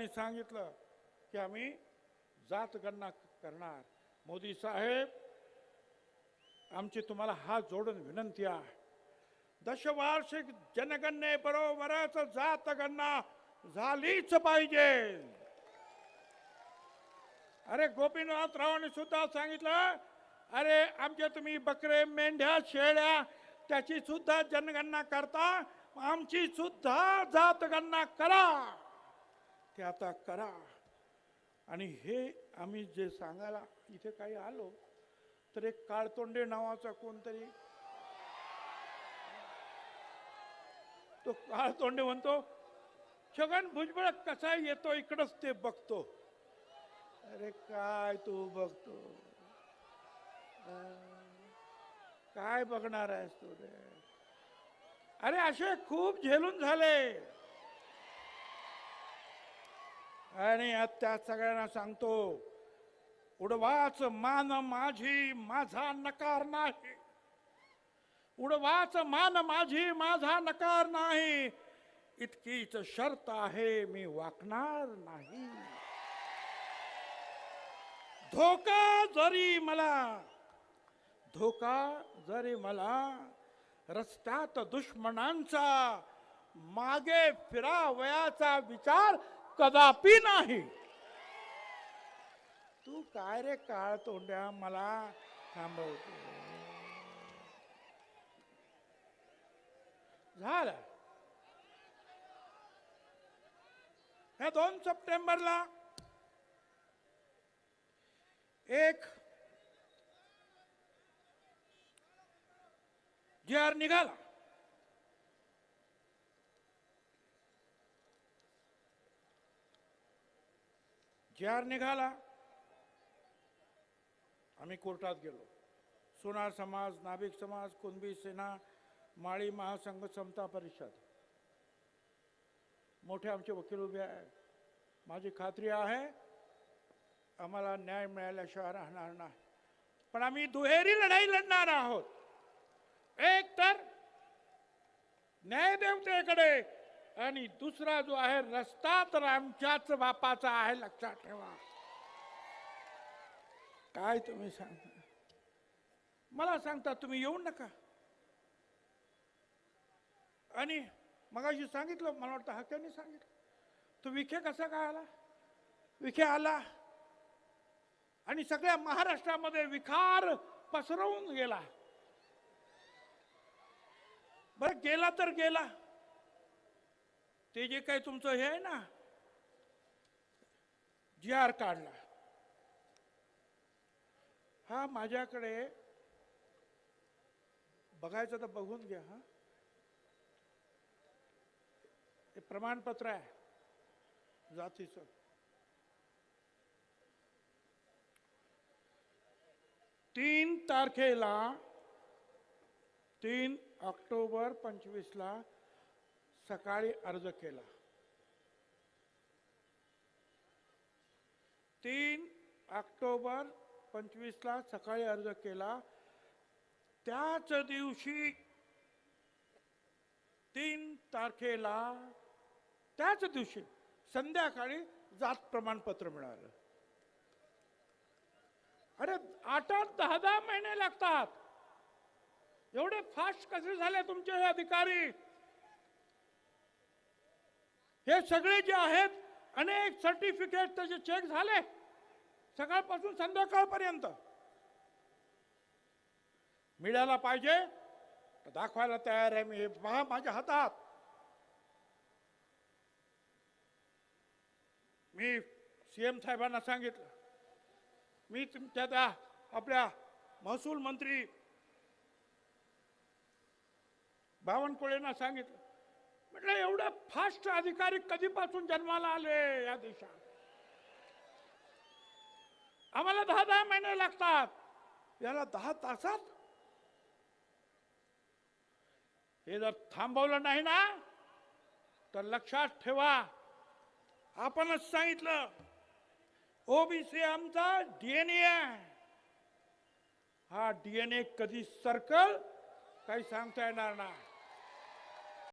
साहेबांनी सांगितलं की आम्ही जात गणना करणार. मोदी साहेब आमची तुम्हाला हात जोडून विनंती आहे. दशवार्षिक जनगणनेबरोबरच जात गणना झालीच पाहिजे. अरे गोपीनाथरावांनी सुद्धा सांगितलं अरे आमचे तुम्ही बकरे मेंढ्या शेळ्या त्याची सुद्धा जनगणना करता आमची सुद्धा जात गणना करा. की आता करा. आणि हे आम्ही जे सांगायला इथे काही आलो तर एक काळतोंडे नावाचा कोणतरी तो काळतोंडे म्हणतो छगन भुजबळ कसा येतो इकडंच ते बघतो. अरे काय तू बघतो? काय बघणार आहेस तू रे? अरे असे खूप झेलून झाले. आणि आता त्या सगळ्यांना सांगतो उडवाच मान माझी माझा नकार नाही. उडवाच मान माझी माझा नकार नाही. इतकीच शर्त आहे मी वाकणार नाही. धोका जरी मला धोका जरी मला रस्त्यात दुश्मनांचा मागे फिरावयाचा विचार कदापि नाही. तू काय रे काळ तोंड्या? मला थांबवतो झालं. ह्या दोन सप्टेंबरला एक जे आर निघाला. जी आर निघाला. आम्ही कोर्टात गेलो. सोनार समाज नाभिक समाज कुणबी सेना माळी महासंघ समता परिषद. मोठे आमचे वकील उभे आहे माझी खात्री आहे आम्हाला न्याय मिळाल्याशिवाय राहणार नाही. पण आम्ही दुहेरी लढाई लढणार आहोत. एक तर न्यायदेवतेकडे आणि दुसरा जो आहे रस्ता तर आमच्याच बापाचा आहे लक्षात ठेवा. काय तुम्ही सांगता? मला सांगता तुम्ही येऊ नका. आणि मगाशी सांगितलं मला वाटतं हक्याने सांगितलं. तो विखे कसा काय आला? विखे आला आणि सगळ्या महाराष्ट्रामध्ये विखार पसरवून गेला. बरं गेला तर गेला ते जे काही तुमचं हे आहे ना जी आर काढला हा माझ्याकडे बघायचं तर बघून घ्या हा. हे प्रमाणपत्र आहे जातीचं. तीन तारखेला तीन ऑक्टोबर पंचवीसला सकाळी अर्ज केला. तीन ऑक्टोबर पंचवीसला सकाळी अर्ज केला. त्याच दिवशी तीन तारखेला त्याच दिवशी संध्याकाळी जात प्रमाणपत्र मिळालं. अरे आठ आठ दहा दहा महिने लागतात. एवढे फास्ट कसे झाले तुमचे हे अधिकारी? हे सगळे जे आहेत अनेक सर्टिफिकेट त्याचे चेक झाले सकाळपासून संध्याकाळपर्यंत. मिळायला पाहिजे तर दाखवायला तयार आहे मी हे पहा माझ्या हातात. मी सीएम साहेबांना सांगितलं मी तुमच्या त्या आपल्या महसूल मंत्री बावनकुळेंना सांगितलं म्हटलं एवढे फास्ट अधिकारी कधीपासून जन्माला आले या देशात? आम्हाला दहा दहा महिने लागतात. याला दहा तासात? हे जर थांबवलं नाही ना तर लक्षात ठेवा. आपणच सांगितलं ओबीसी आमचा डीएनए आहे. हा डीएनए कधी सर्कल काही सांगता येणार नाही.